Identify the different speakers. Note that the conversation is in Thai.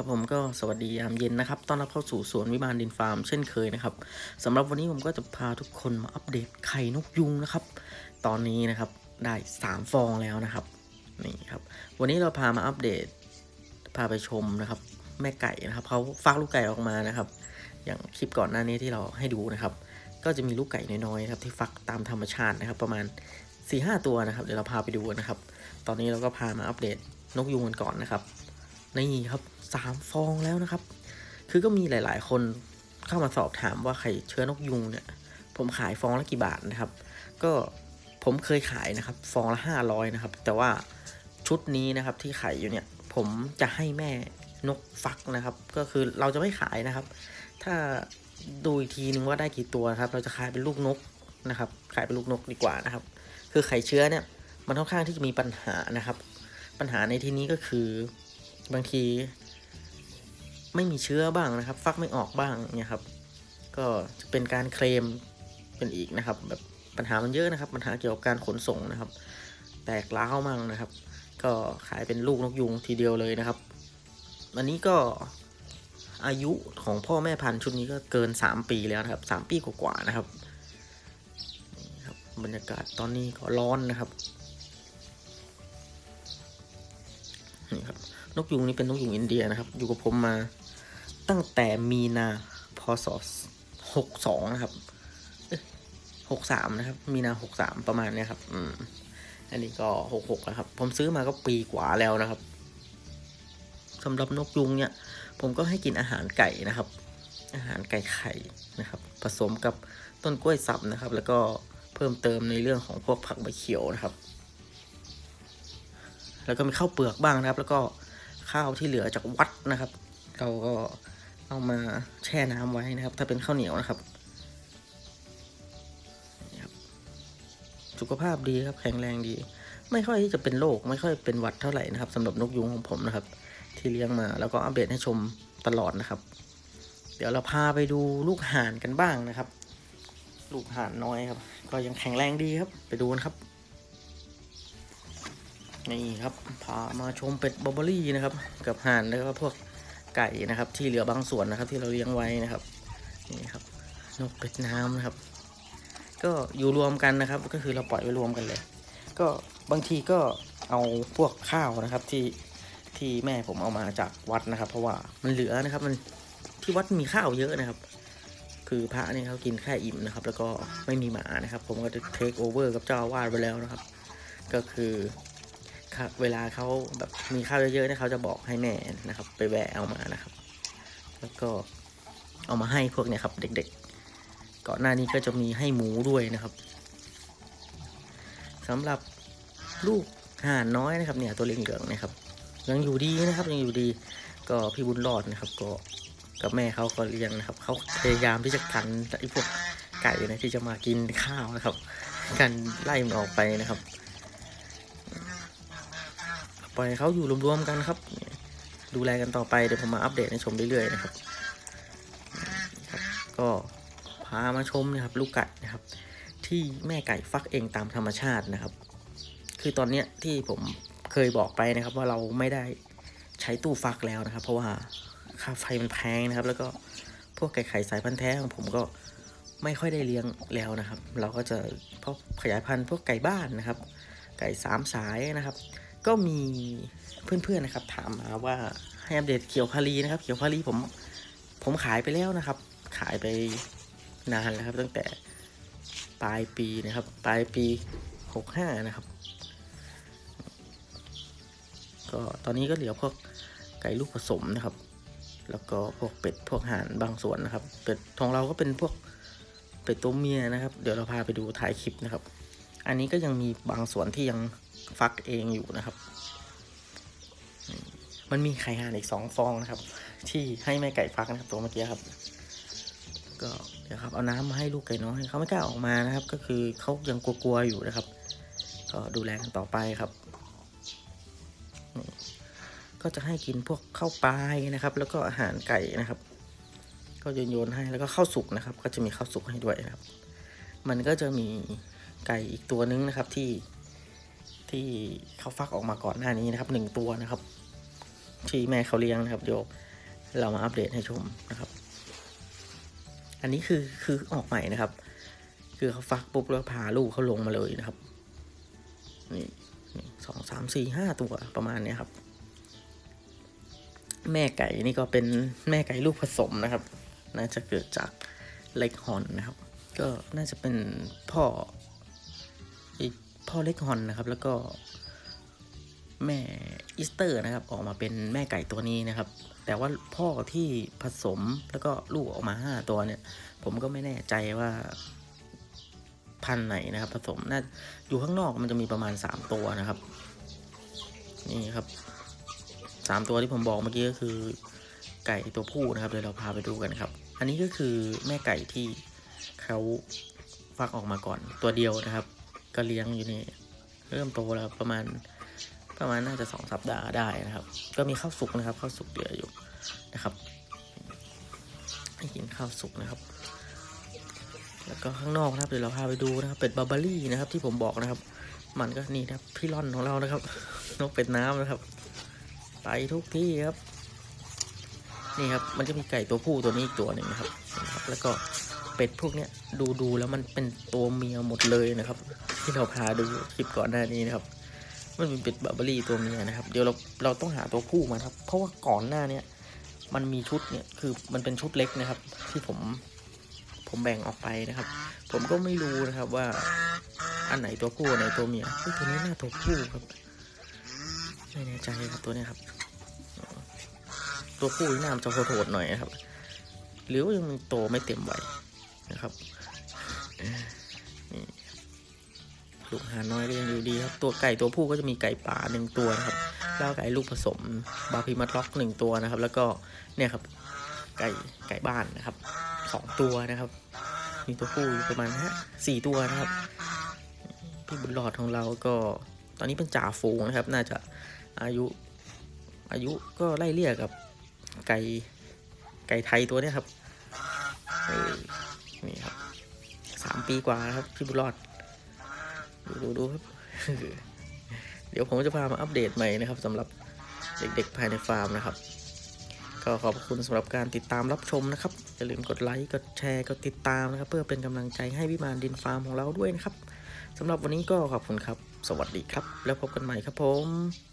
Speaker 1: ครับผมก็สวัสดียามเย็นนะครับ ต้อนรับเข้าสู่สวนวิมานดินฟาร์มเช่นเคยนะครับสำหรับวันนี้ผมก็จะพาทุกคนมาอัปเดตไข่นกยุงนะครับ ตอนนี้นะครับได้ 3 ฟองแล้วนะครับนี่ครับ วันนี้เราพามาอัปเดต พาไปชมนะครับ แม่ไก่นะครับเขาฟักลูกไก่ออกมานะครับ อย่างคลิปก่อนหน้านี้ที่เราให้ดูนะครับ ก็จะมีลูกไก่น้อยๆครับที่ฟักตามธรรมชาตินะครับ ประมาณ4ีหตัวนะครับ เดี๋ยวเราพาไปดูนะครับ ตอนนี้เราก็พามาอัปเดตนกยุงกันก่อนนะครับ นี่ครับสามฟองแล้วนะครับ คือก็มีหลาย ๆ คนเข้ามาสอบถามว่าไข่เชื้อนกยุงเนี่ย ผมขายฟองละกี่บาทนะครับ ก็ผมเคยขายนะครับ ฟองละห้าร้อยนะครับ แต่ว่าชุดนี้นะครับที่ขายอยู่เนี่ย ผมจะให้แม่นกฟักนะครับ ก็คือเราจะไม่ขายนะครับ ถ้าดูอีกทีนึงว่าได้กี่ตัวครับ เราจะขายเป็นลูกนกนะครับ ขายเป็นลูกนกดีกว่านะครับ คือไข่เชื้อเนี่ย มันค่อนข้างที่จะมีปัญหานะครับ ปัญหาในที่นี้ก็คือ บางที ไม่มีเชื้อบ้างนะครับ ฟักไม่ออกบ้างเนี่ยครับ ก็จะเป็นการเคลมเป็นอีกนะครับ แบบปัญหามันเยอะนะครับ ปัญหาเกี่ยวกับการขนส่งนะครับ แตกล้าวมั่งนะครับ ก็ขายเป็นลูกนกยุงทีเดียวเลยนะครับอันนี้ก็อายุของพ่อแม่พันธุ์ชุดนี้ก็เกิน 3 ปีแล้วนะครับ 3 ปีกว่าๆนะครับนี่ครับบรรยากาศตอนนี้ก็ร้อนนะครับ นกยุงนี่เป็นนกยุงอินเดียนะครับ อยู่กับผมมาตั้งแต่มีนาพศหกสองนะครับหกสามนะครับ มีนาหกสามประมาณเนี้ยครับ อืม อันนี้ก็หกหกแล้วครับ ผมซื้อมาก็ปีกว่าแล้วนะครับสำหรับนกยุงเนี่ย ผมก็ให้กินอาหารไก่นะครับ อาหารไก่ไข่นะครับ ผสมกับต้นกล้วยสับนะครับ แล้วก็เพิ่มเติมในเรื่องของพวกผักใบเขียวนะครับ แล้วก็มีข้าวเปลือกบ้างนะครับ แล้วก็ ข้าวที่เหลือจากวัดนะครับ เราก็เอามาแช่น้ำไว้นะครับ ถ้าเป็นข้าวเหนียวนะครับนะครับสุขภาพดีครับแข็งแรงดี ไม่ค่อยที่จะเป็นโรคไม่ค่อยเป็นหวัดเท่าไหร่นะครับสำหรับนกยุงของผมนะครับ ที่เลี้ยงมาแล้วก็อัปเดตให้ชมตลอดนะครับ เดี๋ยวเราพาไปดูลูกห่านกันบ้างนะครับ ลูกห่านน้อยครับ ก็ยังแข็งแรงดีครับ ไปดูกันครับ นี่ครับพามาชมเป็ดบอร์เบอรี่นะครับ กับห่านแล้วก็พวกไก่นะครับ ที่เหลือบางส่วนนะครับ ที่เราเลี้ยงไว้นะครับนี่ครับนกเป็ดน้ำนะครับ ก็อยู่รวมกันนะครับ ก็คือเราปล่อยไว้รวมกันเลย ก็บางทีก็เอาพวกข้าวนะครับที่ที่แม่ผมเอามาจากวัดนะครับ เพราะว่ามันเหลือนะครับ มันที่วัดมีข้าวเยอะนะครับ คือพระนี่เขากินแค่อิ่มนะครับ แล้วก็ไม่มีหมานะครับ ผมก็จะเทคโอเวอร์กับเจ้าอาวาสไปแล้วนะครับ ก็คือ เวลาเขาแบบมีข้าวเยอะๆเนี่ยเขาจะบอกให้แม่นะครับ ไปแวะเอามานะครับ แล้วก็เอามาให้พวกเนี่ยครับ เด็กๆก่อนหน้านี้ก็จะมีให้หมูด้วยนะครับสำหรับลูกห่านน้อยนะครับ เนี่ยตัวเหลืองๆเนะครับ ยังอยู่ดีนะครับ ยังอยู่ดี ก็พี่บุญรอดนะครับ ก็กับแม่เขาก็เลี้ยงนะครับเขาพยายามที่จะกันไอ้พวกไก่นะที่จะมากินข้าวนะครับ กันไล่มันออกไปนะครับ ปล่อยเขาอยู่รวมๆกันครับ ดูแลกันต่อไปเดี๋ยวผมมาอัปเดตให้ชมเรื่อยๆนะครับรบก็พามาชมนะครับ ลูกไก่นะครับ ที่แม่ไก่ฟักเองตามธรรมชาตินะครับ คือตอนเนี้ยที่ผมเคยบอกไปนะครับ ว่าเราไม่ได้ใช้ตู้ฟักแล้วนะครับ เพราะว่าค่าไฟมันแพงนะครับ แล้วก็พวกไก่ไข่สายพันธุ์แท้ของผมก็ไม่ค่อยได้เลี้ยงแล้วนะครับ เราก็จะเพาะขยายพันธุ์พวกไก่บ้านนะครับ ไก่สามสายนะครับ ก็มีเพื่อนๆนะครับ ถามมาว่าให้อัปเดตเขียวพารีนะครับ เขียวพารีผมผมขายไปแล้วนะครับ ขายไปนานแล้วครับ ตั้งแต่ปลายปีนะครับ ปลายปีหกห้านะครับ ก็ตอนนี้ก็เหลือพวกไก่ลูกผสมนะครับ แล้วก็พวกเป็ดพวกห่านบางส่วนนะครับ เป็ดของเราก็เป็นพวกเป็ดตัวเมียนะครับ เดี๋ยวเราพาไปดูถ่ายคลิปนะครับ อันนี้ก็ยังมีบางส่วนที่ยัง ฟักเองอยู่นะครับ มันมีไข่ห่านอีกสองฟองนะครับ ที่ให้แม่ไก่ฟักนะครับ ตัวเมื่อกี้ครับ ก็เดี๋ยวครับเอาน้ำมาให้ลูกไก่น้อยเขาไม่กล้าออกมานะครับ ก็คือเขายังกลัวๆอยู่นะครับ ก็ดูแลกันต่อไปครับ ก็จะให้กินพวกข้าวปลายนะครับ แล้วก็อาหารไก่นะครับก็โยนๆให้แล้วก็ข้าวสุกนะครับ ก็จะมีข้าวสุกให้ด้วยนะครับ มันก็จะมีไก่อีกตัวนึงนะครับที่ ที่เขาฟักออกมาก่อนหน้านี้นะครับหนึ่งตัวนะครับที่แม่เขาเลี้ยงนะครับเดี๋ยวเรามาอัปเดตให้ชมนะครับ อันนี้คือคือออกใหม่นะครับ คือเขาฟักปุ๊บแล้วพาลูกเขาลงมาเลยนะครับนี่สองสามสี่ห้าตัวประมาณเนี้ยครับ แม่ไก่นี่ก็เป็นแม่ไก่ลูกผสมนะครับ น่าจะเกิดจากเล็กฮอนนะครับ ก็น่าจะเป็นพ่ออีก พ่อเล็กฮอนนะครับ แล้วก็แม่อีสเตอร์นะครับ ออกมาเป็นแม่ไก่ตัวนี้นะครับ แต่ว่าพ่อที่ผสมแล้วก็ลูกออกมาห้าตัวเนี่ย ผมก็ไม่แน่ใจว่าพันไหนนะครับ ผสมน่าอยู่ข้างนอกมันจะมีประมาณสามตัวนะครับ นี่ครับสามตัวที่ผมบอกเมื่อกี้ก็คือ ไก่ตัวผู้นะครับเดี๋ยวเราพาไปดูกันครับ อันนี้ก็คือแม่ไก่ที่เขาฟักออกมาก่อนตัวเดียวนะครับ ก็เลี้ยงอยู่นี่เริ่มโตแล้วประมาณประมาณน่าจะสองสัปดาห์ได้นะครับ ก็มีข้าวสุกนะครับข้าวสุกเหลืออยู่นะครับให้กินข้าวสุกนะครับ แล้วก็ข้างนอกนะครับเดี๋ยวเราพาไปดูนะครับ เป็ดบาร์บารี่นะครับ ที่ผมบอกนะครับ มันก็นี่นะครับพี่ร่อนของเรานะครับ นกเป็ดน้ำนะครับ ไปทุกที่ครับ นี่ครับมันจะมีไก่ตัวผู้ตัวนี้อีกตัวหนึ่งครับนะครับ แล้วก็เป็ดพวกเนี้ยดูดูแล้วมันเป็นตัวเมียหมดเลยนะครับ ที่เราพาดูคลิปก่อนหน้านี้นะครับ มันเป็นเป็ดบาร์บารี่ตัวเมียนะครับ เดี๋ยวเราเราต้องหาตัวผู้มาครับ เพราะว่าก่อนหน้าเนี้ยมันมีชุดเนี่ยคือมันเป็นชุดเล็กนะครับ ที่ผมผมแบ่งออกไปนะครับ ผมก็ไม่รู้นะครับว่า อันไหนตัวผู้อันไหนตัวเมียตัวนี้น่าตัวผู้ครับไม่แน่ใจครับตัวนี้ครับ ตัวผู้นี่น้ำจะโถดๆหน่อยนะครับ หรือว่ายังโตไม่เต็มวัยนะครับ ลูกหาน้อยก็ยังอยู่ดีครับ ตัวไก่ตัวผู้ก็จะมีไก่ป่าหนึ่งตัวนะครับ แล้วไก่ลูกผสมบาพิมัดล็อกหนึ่งตัวนะครับ แล้วก็เนี่ยครับไก่ไก่บ้านนะครับสองตัวนะครับ มีตัวผู้อยู่ประมาณฮะสี่ตัวนะครับพี่บุญหลอดของเราก็ตอนนี้เป็นจ่าฝูงนะครับ น่าจะอายุอายุก็ไล่เลี่ยกับไก่ไก่ไทยตัวเนี้ยครับนี่ครับสามปีกว่าครับพี่บุญรอด ดูดูครับ เดี๋ยวผมจะพามาอัปเดตใหม่นะครับสำหรับเด็กๆภายในฟาร์มนะครับ ก็ขอบคุณสำหรับการติดตามรับชมนะครับ อย่าลืมกดไลค์กดแชร์กดติดตามนะครับ เพื่อเป็นกำลังใจให้วิมานดินฟาร์มของเราด้วยนะครับสำหรับวันนี้ก็ขอบคุณครับ สวัสดีครับ แล้วพบกันใหม่ครับผม